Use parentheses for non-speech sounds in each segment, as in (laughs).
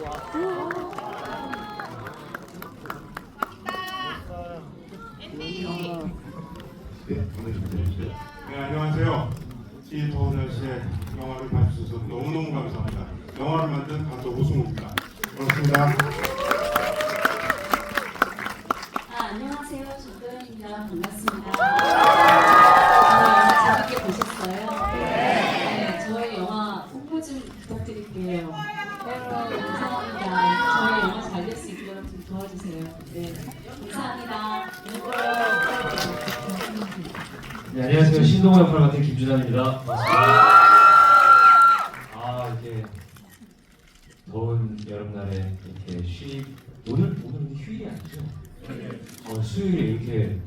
네, 안녕하세요. 이 더운 날씨에 영화를 봐주셔서 너무너무 감사합니다. 영화를 만든 감독 오승우입니다. 고맙습니다. 아, 안녕하세요. 조도연입니다. 반갑습니다. 영화 재밌게 보셨어요? 네. 저희 영화 홍보 좀 부탁드릴게요. 감사합니다. 저희 영화 잘 될 수 있도록 좀 도와주세요. 네. 감사합니다. 네, 안녕하세요. 신동호 역할 맡은 김준환입니다. 아, 이렇게 더운 여름날에 이렇게 쉬 오늘 오늘 휴일이 아니죠? 어, 수요일에 이렇게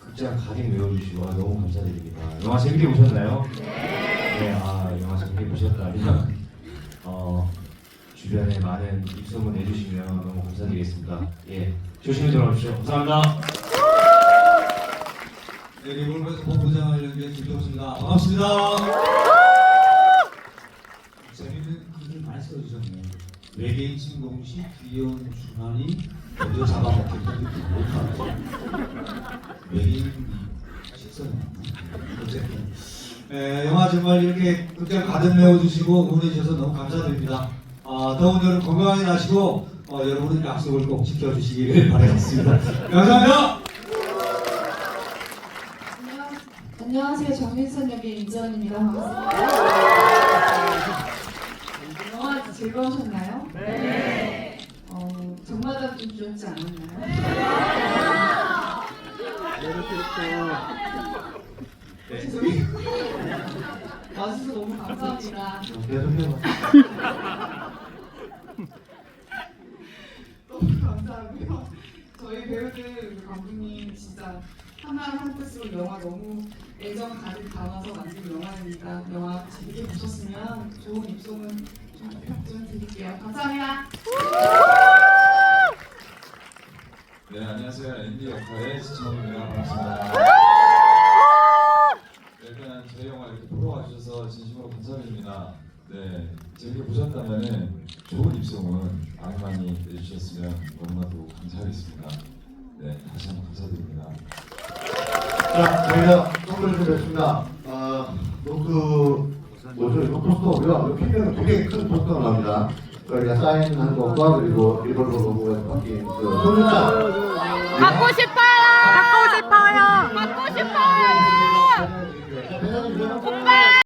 극장 가긴 외워주시고 아, 너무 감사드립니다. 영화 재밌게 보셨나요? 네. 아, 영화 재밌게 보셨다면 어, 주변에 많은 입소문 내주시면 너무 감사드리겠습니다. 예, 조심히 돌아오십시오. 감사합니다. 네, 리볼버에서 본부장을 연기한 김동수입니다. 반갑습니다. 재밌는 글을 많이 써주셨네요. 외계인 신공시 귀여운 중환이 먼저 잡아먹겠다는 외계인이 식선이 어쨌든 네, 영화 정말 이렇게 극장 가득 메워주시고 응원해주셔서 너무 감사드립니다. 아, 더운 여름 건강하게 나시고 어, 여러분의 약속을 꼭 지켜주시기를 (laughs) 바라겠습니다. 감사합니다. 안녕하세요. 정민선 역의 임지원입니다. 반갑습니다. 영화 즐거우셨나요? 네. 어, 정마다 좀 귀엽지 않았나요? (laughs) 네. 죄송해요. 와주셔서 너무 감사합니다. 계속 해봐. (laughs) 너무 감사하고요. 저희 배우들 우리 감독님 진짜 하나를 한 뜻으로 영화 너무 애정 가득 담아서 만든 영화입니다. 영화 재밌게 보셨으면 좋은 입소문 좀 부탁 좀 드릴게요. 감사합니다. 네, 안녕하세요. 앤디 역할의 지청입니다. 반갑습니다. 네, 일단 저희 영화 이렇게 보러 와주셔서 진심으로 감사드립니다. 네, 재밌게 보셨다면 좋은 입소문 많이 많이 내주셨으면 너무나도 감사하겠습니다. 네, 다시 한번 감사드립니다. 자, 저희가 선물을 드렸습니다. 어, 노크, 뭐죠? 이거 포스터고요. 이 ፊ면은 되게 큰 포스터가 나옵니다. 저희가 사인한 것과 그리고 일본어 로고에서 바뀐 그 소문자. 갖고 싶어